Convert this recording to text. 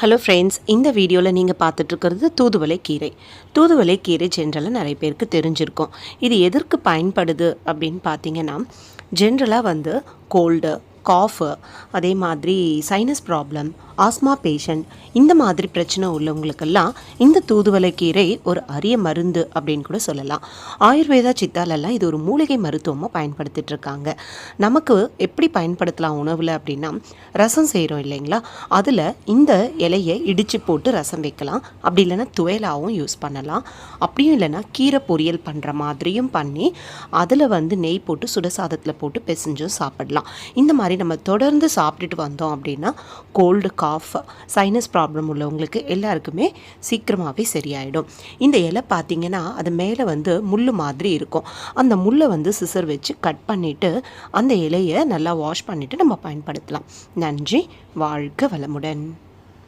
Hello friends இந்த வீடியோவில் நீங்கள் பார்த்துட்ருக்கிறது தூதுவளை கீரை. தூதுவளை கீரை ஜென்ரலாக நிறைய பேருக்கு தெரிஞ்சிருக்கும். இது எதற்கு பயன்படுது அப்படின்னு பார்த்தீங்கன்னா ஜென்ரலாக வந்து கோல்டு காஃபு அதே மாதிரி சைனஸ் ப்ராப்ளம் ஆஸ்மா பேஷண்ட் இந்த மாதிரி பிரச்சனை உள்ளவங்களுக்கெல்லாம் இந்த தூதுவளை கீரை ஒரு அரிய மருந்து அப்படின்னு கூட சொல்லலாம். ஆயுர்வேதா சித்தாலெல்லாம் இது ஒரு மூலிகை மருத்துவமாக பயன்படுத்திட்டு இருக்காங்க. நமக்கு எப்படி பயன்படுத்தலாம் உணவில் அப்படின்னா ரசம் செய்கிறோம் இல்லைங்களா? அதில் இந்த இலையை இடித்து போட்டு ரசம் வைக்கலாம். அப்படி இல்லைன்னா துவையலாகவும் யூஸ் பண்ணலாம். அப்படியும் இல்லைன்னா கீரை பொரியல் பண்ணுற மாதிரியும் பண்ணி அதில் வந்து நெய் போட்டு சுடசாதத்தில் போட்டு பிசைஞ்சும் சாப்பிடலாம். இந்த மாதிரி நம்ம தொடர்ந்து சாப்பிட்டுட்டு வந்தோம் அப்படின்னா கோல்டு காஃப் சைனஸ் ப்ராப்ளம் உள்ளவங்களுக்கு எல்லாருக்குமே சீக்கிரமாகவே சரியாயிடும். இந்த இலை பார்த்தீங்கன்னா அது மேலே வந்து முள் மாதிரி இருக்கும். அந்த முள்ளை வந்து சிசர் வச்சு கட் பண்ணிவிட்டு அந்த இலையை நல்லா வாஷ் பண்ணிவிட்டு நம்ம பயன்படுத்தலாம். நன்றி வாழ்க வளமுடன்.